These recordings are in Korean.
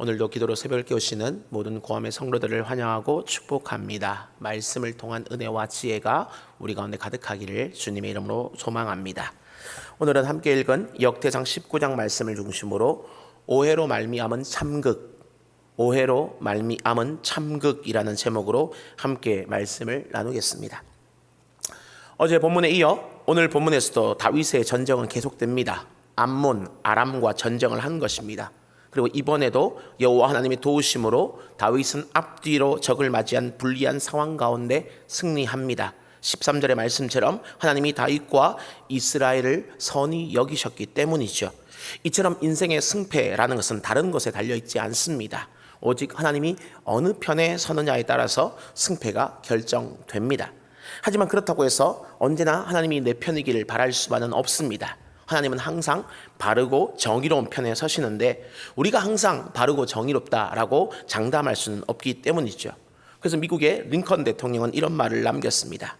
오늘도 기도로 새벽을 깨우시는 모든 고함의 성도들을 환영하고 축복합니다. 말씀을 통한 은혜와 지혜가 우리 가운데 가득하기를 주님의 이름으로 소망합니다. 오늘은 함께 읽은 역대상 19장 말씀을 중심으로 오해로 말미암은 참극, 오해로 말미암은 참극이라는 제목으로 함께 말씀을 나누겠습니다. 어제 본문에 이어 오늘 본문에서도 다윗의 전쟁은 계속됩니다. 암몬, 아람과 전쟁을 한 것입니다. 그리고 이번에도 여호와 하나님의 도우심으로 다윗은 앞뒤로 적을 맞이한 불리한 상황 가운데 승리합니다. 13절의 말씀처럼 하나님이 다윗과 이스라엘을 선히 여기셨기 때문이죠. 이처럼 인생의 승패라는 것은 다른 것에 달려 있지 않습니다. 오직 하나님이 어느 편에 서느냐에 따라서 승패가 결정됩니다. 하지만 그렇다고 해서 언제나 하나님이 내 편이기를 바랄 수만은 없습니다. 하나님은 항상 바르고 정의로운 편에 서시는데 우리가 항상 바르고 정의롭다라고 장담할 수는 없기 때문이죠. 그래서 미국의 링컨 대통령은 이런 말을 남겼습니다.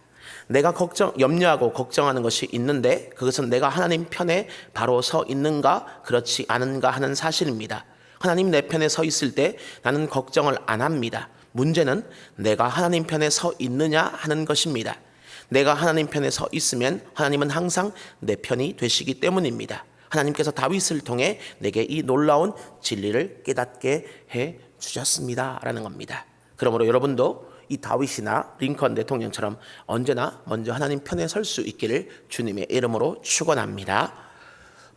내가 걱정, 염려하고 걱정하는 것이 있는데 그것은 내가 하나님 편에 바로 서 있는가 그렇지 않은가 하는 사실입니다. 하나님 내 편에 서 있을 때 나는 걱정을 안 합니다. 문제는 내가 하나님 편에 서 있느냐 하는 것입니다. 내가 하나님 편에 서 있으면 하나님은 항상 내 편이 되시기 때문입니다. 하나님께서 다윗을 통해 내게 이 놀라운 진리를 깨닫게 해 주셨습니다라는 겁니다. 그러므로 여러분도 이 다윗이나 링컨 대통령처럼 언제나 먼저 하나님 편에 설 수 있기를 주님의 이름으로 축원합니다.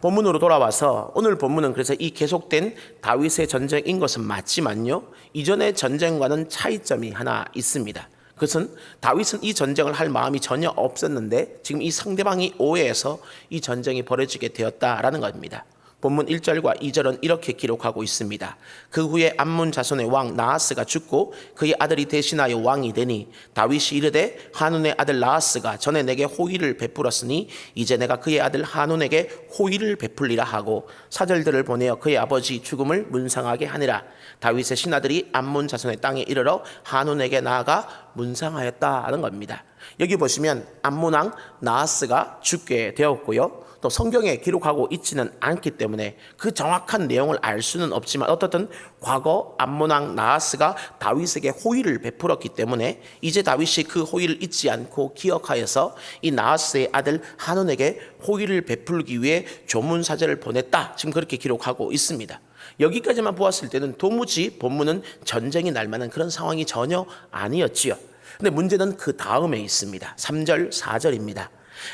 본문으로 돌아와서 오늘 본문은 그래서 이 계속된 다윗의 전쟁인 것은 맞지만요. 이전의 전쟁과는 차이점이 하나 있습니다. 그것은 다윗은 이 전쟁을 할 마음이 전혀 없었는데 지금 이 상대방이 오해해서 이 전쟁이 벌어지게 되었다라는 겁니다. 본문 1절과 2절은 이렇게 기록하고 있습니다. 그 후에 암문 자손의 왕 나하스가 죽고 그의 아들이 대신하여 왕이 되니 다윗이 이르되 한운의 아들 나하스가 전에 내게 호의를 베풀었으니 이제 내가 그의 아들 한운에게 호의를 베풀리라 하고 사절들을 보내어 그의 아버지 죽음을 문상하게 하니라 다윗의 신하들이 암문 자손의 땅에 이르러 한운에게 나아가 문상하였다는 겁니다. 여기 보시면 암문왕 나하스가 죽게 되었고요. 또 성경에 기록하고 있지는 않기 때문에 그 정확한 내용을 알 수는 없지만 어떻든 과거 암몬왕 나하스가 다윗에게 호의를 베풀었기 때문에 이제 다윗이 그 호의를 잊지 않고 기억하여서 이 나하스의 아들 한온에게 호의를 베풀기 위해 조문 사제를 보냈다. 지금 그렇게 기록하고 있습니다. 여기까지만 보았을 때는 도무지 본문은 전쟁이 날 만한 그런 상황이 전혀 아니었지요. 근데 문제는 그 다음에 있습니다. 3절, 4절입니다.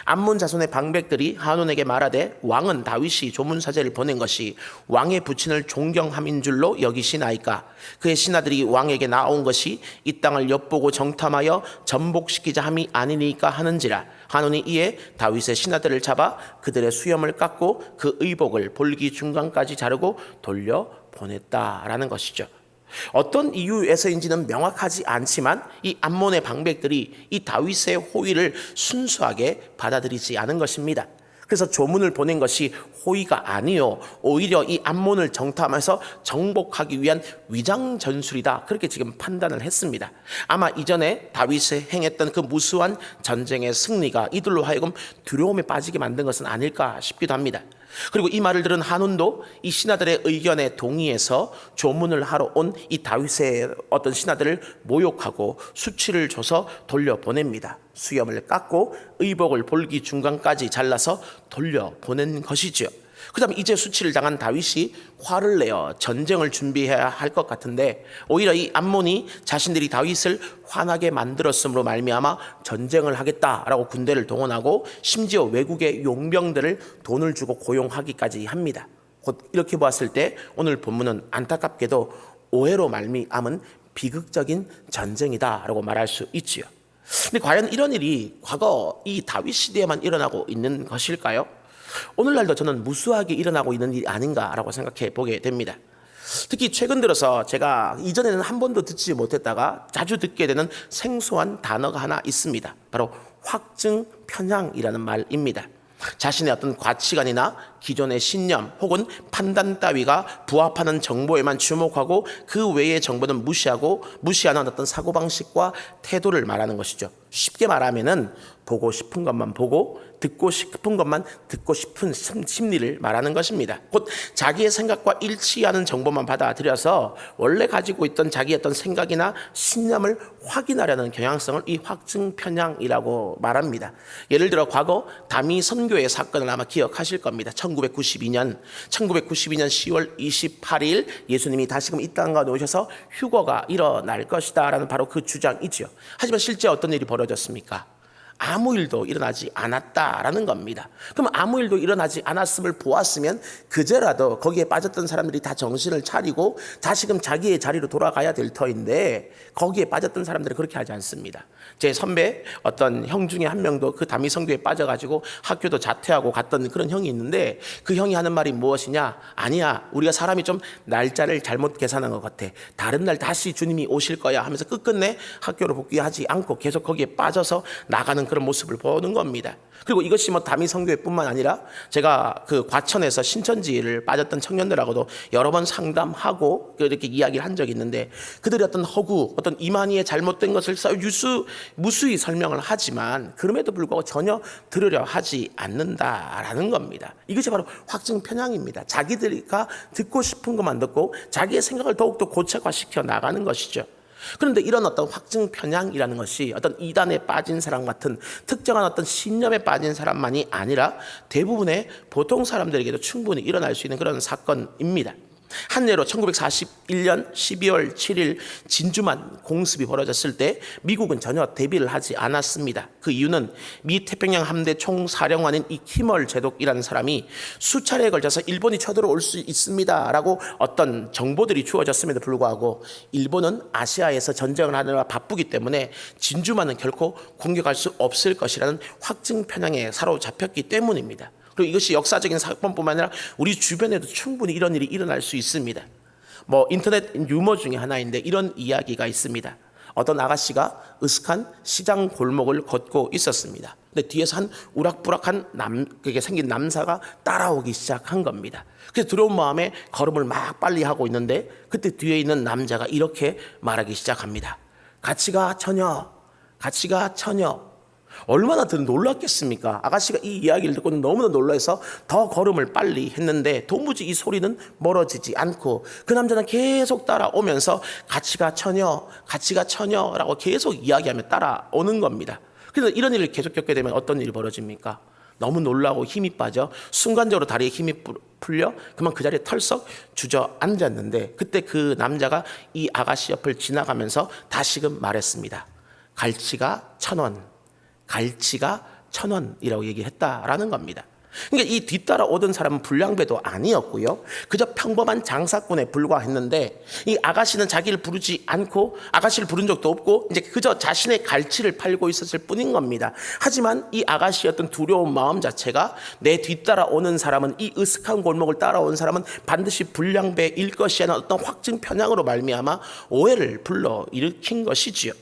암몬 자손의 방백들이 한온에게 말하되 왕은 다윗이 조문 사제를 보낸 것이 왕의 부친을 존경함인 줄로 여기시나이까 그의 신하들이 왕에게 나온 것이 이 땅을 엿보고 정탐하여 전복시키자 함이 아니니까 하는지라 한온이 이에 다윗의 신하들을 잡아 그들의 수염을 깎고 그 의복을 볼기 중간까지 자르고 돌려 보냈다라는 것이죠. 어떤 이유에서인지는 명확하지 않지만 이 암몬의 방백들이 이 다윗의 호의를 순수하게 받아들이지 않은 것입니다. 그래서 조문을 보낸 것이 호의가 아니요 오히려 이 암몬을 정탐해서 정복하기 위한 위장 전술이다 그렇게 지금 판단을 했습니다. 아마 이전에 다윗이 행했던 그 무수한 전쟁의 승리가 이들로 하여금 두려움에 빠지게 만든 것은 아닐까 싶기도 합니다. 그리고 이 말을 들은 한운도 이 신하들의 의견에 동의해서 조문을 하러 온 이 다윗의 어떤 신하들을 모욕하고 수치를 줘서 돌려보냅니다. 수염을 깎고 의복을 볼기 중간까지 잘라서 돌려보낸 것이죠. 그 다음에 이제 수치를 당한 다윗이 화를 내어 전쟁을 준비해야 할 것 같은데 오히려 이 암몬이 자신들이 다윗을 화나게 만들었으므로 말미암아 전쟁을 하겠다라고 군대를 동원하고 심지어 외국의 용병들을 돈을 주고 고용하기까지 합니다. 곧 이렇게 보았을 때 오늘 본문은 안타깝게도 오해로 말미암은 비극적인 전쟁이다라고 말할 수 있지요. 근데 과연 이런 일이 과거 이 다윗 시대에만 일어나고 있는 것일까요? 오늘날도 저는 무수하게 일어나고 있는 일이 아닌가라고 생각해 보게 됩니다. 특히 최근 들어서 제가 이전에는 한 번도 듣지 못했다가 자주 듣게 되는 생소한 단어가 하나 있습니다. 바로 확증 편향이라는 말입니다. 자신의 어떤 가치관이나 기존의 신념 혹은 판단 따위가 부합하는 정보에만 주목하고 그 외의 정보는 무시하고 무시하는 어떤 사고방식과 태도를 말하는 것이죠. 쉽게 말하면은 보고 싶은 것만 보고 듣고 싶은 것만 듣고 싶은 심- 심리를 말하는 것입니다. 곧 자기의 생각과 일치하는 정보만 받아들여서 원래 가지고 있던 자기의 어떤 생각이나 신념을 확인하려는 경향성을 이 확증 편향이라고 말합니다. 예를 들어 과거 다미 선교의 사건을 아마 기억하실 겁니다. 1992년 1992년 10월 28일 예수님이 다시금 이 땅 가운데 오셔서 휴거가 일어날 것이다라는 바로 그 주장이지요. 하지만 실제 어떤 일이 벌어졌습니까? 아무 일도 일어나지 않았다라는 겁니다. 그럼 아무 일도 일어나지 않았음을 보았으면 그제라도 거기에 빠졌던 사람들이 다 정신을 차리고 다시금 자기의 자리로 돌아가야 될 터인데 거기에 빠졌던 사람들은 그렇게 하지 않습니다. 제 선배 어떤 형 중에 한 명도 그 다미 성교에 빠져가지고 학교도 자퇴하고 갔던 그런 형이 있는데 그 형이 하는 말이 무엇이냐? 아니야, 우리가 사람이 좀 날짜를 잘못 계산한 것 같아. 다른 날 다시 주님이 오실 거야 하면서 끝끝내 학교로 복귀하지 않고 계속 거기에 빠져서 나가는 그런 모습을 보는 겁니다. 그리고 이것이 뭐 다미 성교회뿐만 아니라 제가 그 과천에서 신천지를 빠졌던 청년들하고도 여러 번 상담하고 이렇게 이야기를 한 적이 있는데 그들의 어떤 허구, 어떤 이만희의 잘못된 것을 써- 유수 무수히 설명을 하지만 그럼에도 불구하고 전혀 들으려 하지 않는다라는 겁니다. 이것이 바로 확증 편향입니다. 자기들과 듣고 싶은 것만 듣고 자기의 생각을 더욱더 고착화시켜 나가는 것이죠. 그런데 이런 어떤 확증 편향이라는 것이 어떤 이단에 빠진 사람 같은 특정한 어떤 신념에 빠진 사람만이 아니라 대부분의 보통 사람들에게도 충분히 일어날 수 있는 그런 사건입니다. 한 예로 1941년 12월 7일 진주만 공습이 벌어졌을 때 미국은 전혀 대비를 하지 않았습니다. 그 이유는 미 태평양 함대 총사령관인 이 키멀 제독이라는 사람이 수차례에 걸쳐서 일본이 쳐들어올 수 있습니다라고 어떤 정보들이 주어졌음에도 불구하고 일본은 아시아에서 전쟁을 하느라 바쁘기 때문에 진주만은 결코 공격할 수 없을 것이라는 확증 편향에 사로잡혔기 때문입니다. 그리고 이것이 역사적인 사건뿐만 아니라 우리 주변에도 충분히 이런 일이 일어날 수 있습니다. 뭐 인터넷 유머 중에 하나인데 이런 이야기가 있습니다. 어떤 아가씨가 으슥한 시장 골목을 걷고 있었습니다. 근데 뒤에서 한 우락부락한 남 그게 생긴 남사가 따라오기 시작한 겁니다. 그래서 두려운 마음에 걸음을 막 빨리 하고 있는데 그때 뒤에 있는 남자가 이렇게 말하기 시작합니다. 같이 가 처녀, 같이 가 처녀. 얼마나 더 놀랐겠습니까? 아가씨가 이 이야기를 듣고 너무나 놀라서 더 걸음을 빨리 했는데 도무지 이 소리는 멀어지지 않고 그 남자는 계속 따라오면서 같이 가 처녀, 같이 가 처녀라고 계속 이야기하며 따라오는 겁니다. 그래서 이런 일을 계속 겪게 되면 어떤 일이 벌어집니까? 너무 놀라고 힘이 빠져 순간적으로 다리에 힘이 뿌- 풀려 그만 그 자리에 털썩 주저앉았는데 그때 그 남자가 이 아가씨 옆을 지나가면서 다시금 말했습니다. 갈치가 천 원, 갈치가 천 원이라고 얘기했다라는 겁니다. 그러니까 이 뒤따라 오던 사람은 불량배도 아니었고요. 그저 평범한 장사꾼에 불과했는데 이 아가씨는 자기를 부르지 않고 아가씨를 부른 적도 없고 이제 그저 자신의 갈치를 팔고 있었을 뿐인 겁니다. 하지만 이 아가씨였던 두려운 마음 자체가 내 뒤따라 오는 사람은 이 으슥한 골목을 따라온 사람은 반드시 불량배일 것이라는 어떤 확증 편향으로 말미암아 오해를 불러 일으킨 것이지요.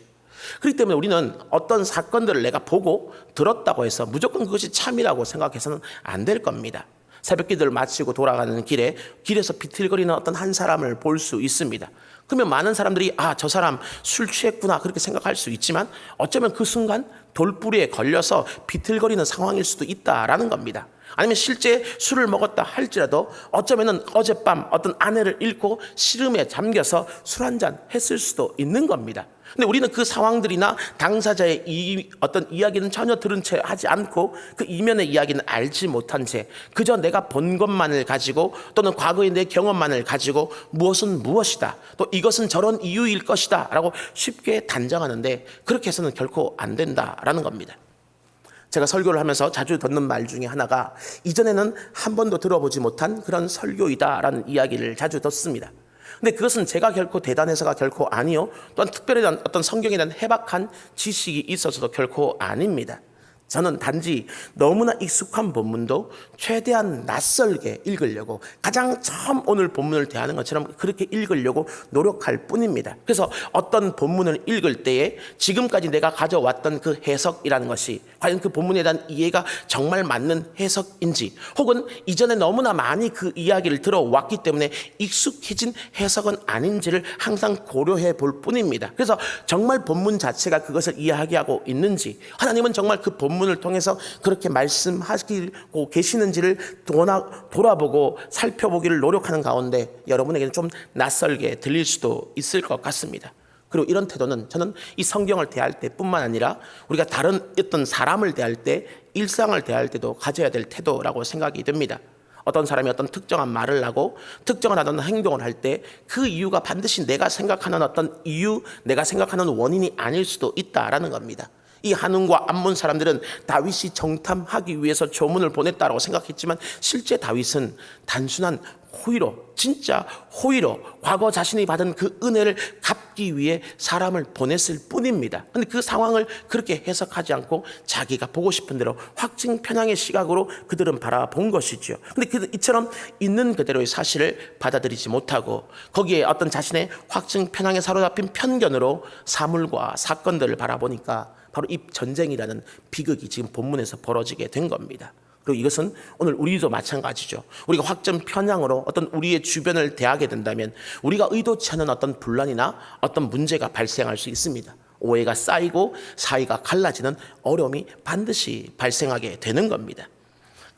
그렇기 때문에 우리는 어떤 사건들을 내가 보고 들었다고 해서 무조건 그것이 참이라고 생각해서는 안 될 겁니다. 새벽 기도를 마치고 돌아가는 길에 길에서 비틀거리는 어떤 한 사람을 볼 수 있습니다. 그러면 많은 사람들이 아, 저 사람 술 취했구나 그렇게 생각할 수 있지만 어쩌면 그 순간 돌뿌리에 걸려서 비틀거리는 상황일 수도 있다라는 겁니다. 아니면 실제 술을 먹었다 할지라도 어쩌면은 어젯밤 어떤 아내를 잃고 시름에 잠겨서 술 한 잔 했을 수도 있는 겁니다. 근데 우리는 그 상황들이나 당사자의 이 어떤 이야기는 전혀 들은 채 하지 않고 그 이면의 이야기는 알지 못한 채 그저 내가 본 것만을 가지고 또는 과거의 내 경험만을 가지고 무엇은 무엇이다 또 이것은 저런 이유일 것이다 라고 쉽게 단정하는데 그렇게 해서는 결코 안 된다라는 겁니다. 제가 설교를 하면서 자주 듣는 말 중에 하나가 이전에는 한 번도 들어보지 못한 그런 설교이다라는 이야기를 자주 듣습니다. 근데 그것은 제가 결코 대단해서가 결코 아니요. 또한 특별히 어떤 성경에 대한 해박한 지식이 있어서도 결코 아닙니다. 저는 단지 너무나 익숙한 본문도 최대한 낯설게 읽으려고 가장 처음 오늘 본문을 대하는 것처럼 그렇게 읽으려고 노력할 뿐입니다. 그래서 어떤 본문을 읽을 때에 지금까지 내가 가져왔던 그 해석이라는 것이 과연 그 본문에 대한 이해가 정말 맞는 해석인지 혹은 이전에 너무나 많이 그 이야기를 들어왔기 때문에 익숙해진 해석은 아닌지를 항상 고려해 볼 뿐입니다. 그래서 정말 본문 자체가 그것을 이해하게 하고 있는지 하나님은 정말 그 본문 을 통해서 그렇게 말씀하시고 계시는지를 돌아, 돌아보고 살펴보기를 노력하는 가운데 여러분에게는 좀 낯설게 들릴 수도 있을 것 같습니다. 그리고 이런 태도는 저는 이 성경을 대할 때뿐만 아니라 우리가 다른 어떤 사람을 대할 때 일상을 대할 때도 가져야 될 태도라고 생각이 듭니다. 어떤 사람이 어떤 특정한 말을 하고 특정한 어떤 행동을 할 때 그 이유가 반드시 내가 생각하는 어떤 이유, 내가 생각하는 원인이 아닐 수도 있다라는 겁니다. 이 한운과 암몬 사람들은 다윗이 정탐하기 위해서 조문을 보냈다라고 생각했지만 실제 다윗은 단순한 호의로 진짜 호의로 과거 자신이 받은 그 은혜를 갚기 위해 사람을 보냈을 뿐입니다. 근데 그 상황을 그렇게 해석하지 않고 자기가 보고 싶은 대로 확증 편향의 시각으로 그들은 바라본 것이죠. 근데 그 이처럼 있는 그대로의 사실을 받아들이지 못하고 거기에 어떤 자신의 확증 편향에 사로잡힌 편견으로 사물과 사건들을 바라보니까 바로 이 전쟁이라는 비극이 지금 본문에서 벌어지게 된 겁니다. 그리고 이것은 오늘 우리도 마찬가지죠. 우리가 확정 편향으로 어떤 우리의 주변을 대하게 된다면 우리가 의도치 않은 어떤 분란이나 어떤 문제가 발생할 수 있습니다. 오해가 쌓이고 사이가 갈라지는 어려움이 반드시 발생하게 되는 겁니다.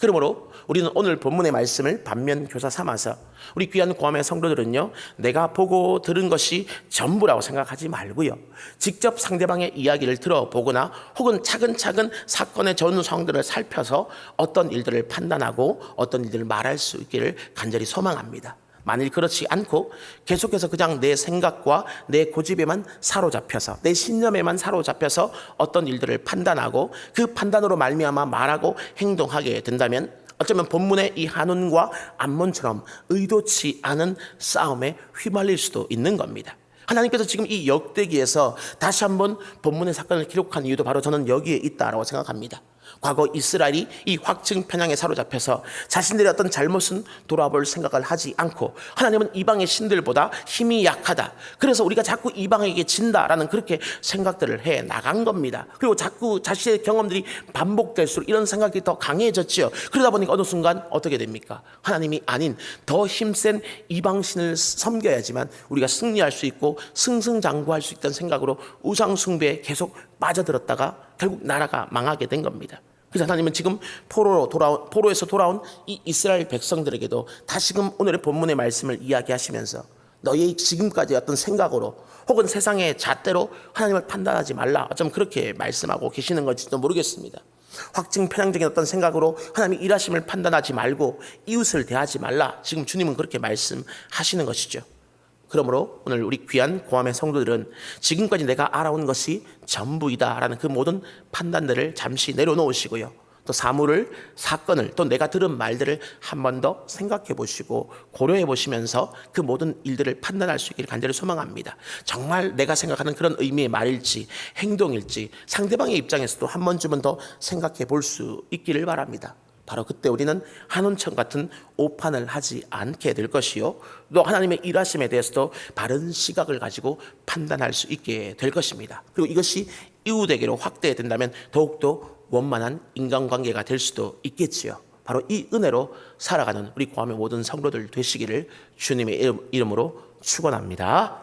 그러므로 우리는 오늘 본문의 말씀을 반면 교사 삼아서 우리 귀한 고함의 성도들은요, 내가 보고 들은 것이 전부라고 생각하지 말고요, 직접 상대방의 이야기를 들어보거나 혹은 차근차근 사건의 전 상황들을 살펴서 어떤 일들을 판단하고 어떤 일들을 말할 수 있기를 간절히 소망합니다. 만일 그렇지 않고 계속해서 그냥 내 생각과 내 고집에만 사로잡혀서 내 신념에만 사로잡혀서 어떤 일들을 판단하고 그 판단으로 말미암아 말하고 행동하게 된다면 어쩌면 본문의 이 한운과 암몬처럼 의도치 않은 싸움에 휘말릴 수도 있는 겁니다. 하나님께서 지금 이 역대기에서 다시 한번 본문의 사건을 기록한 이유도 바로 저는 여기에 있다라고 생각합니다. 과거 이스라엘이 이 확증 편향에 사로잡혀서 자신들의 어떤 잘못은 돌아볼 생각을 하지 않고 하나님은 이방의 신들보다 힘이 약하다. 그래서 우리가 자꾸 이방에게 진다라는 그렇게 생각들을 해 나간 겁니다. 그리고 자꾸 자신의 경험들이 반복될수록 이런 생각이 더 강해졌지요. 그러다 보니까 어느 순간 어떻게 됩니까? 하나님이 아닌 더 힘센 이방신을 섬겨야지만 우리가 승리할 수 있고 승승장구할 수 있다는 생각으로 우상 숭배에 계속 빠져들었다가 결국 나라가 망하게 된 겁니다. 그래서 하나님은 지금 포로로 돌아온 포로에서 돌아온 이 이스라엘 백성들에게도 다시금 오늘의 본문의 말씀을 이야기하시면서 너희 지금까지 어떤 생각으로 혹은 세상의 잣대로 하나님을 판단하지 말라. 어쩜 그렇게 말씀하고 계시는 건지도 모르겠습니다. 확증 편향적인 어떤 생각으로 하나님의 일하심을 판단하지 말고 이웃을 대하지 말라. 지금 주님은 그렇게 말씀하시는 것이죠. 그러므로 오늘 우리 귀한 고함의 성도들은 지금까지 내가 알아온 것이 전부이다라는 그 모든 판단들을 잠시 내려놓으시고요. 또 사물을 사건을 또 내가 들은 말들을 한 번 더 생각해 보시고 고려해 보시면서 그 모든 일들을 판단할 수 있기를 간절히 소망합니다. 정말 내가 생각하는 그런 의미의 말일지 행동일지 상대방의 입장에서도 한 번쯤은 더 생각해 볼 수 있기를 바랍니다. 바로 그때 우리는 한원천 같은 오판을 하지 않게 될 것이요. 또 하나님의 일하심에 대해서도 바른 시각을 가지고 판단할 수 있게 될 것입니다. 그리고 이것이 이웃에게로 확대된다면 더욱더 원만한 인간관계가 될 수도 있겠지요. 바로 이 은혜로 살아가는 우리 고함의 모든 성도들 되시기를 주님의 이름- 이름으로 축원합니다.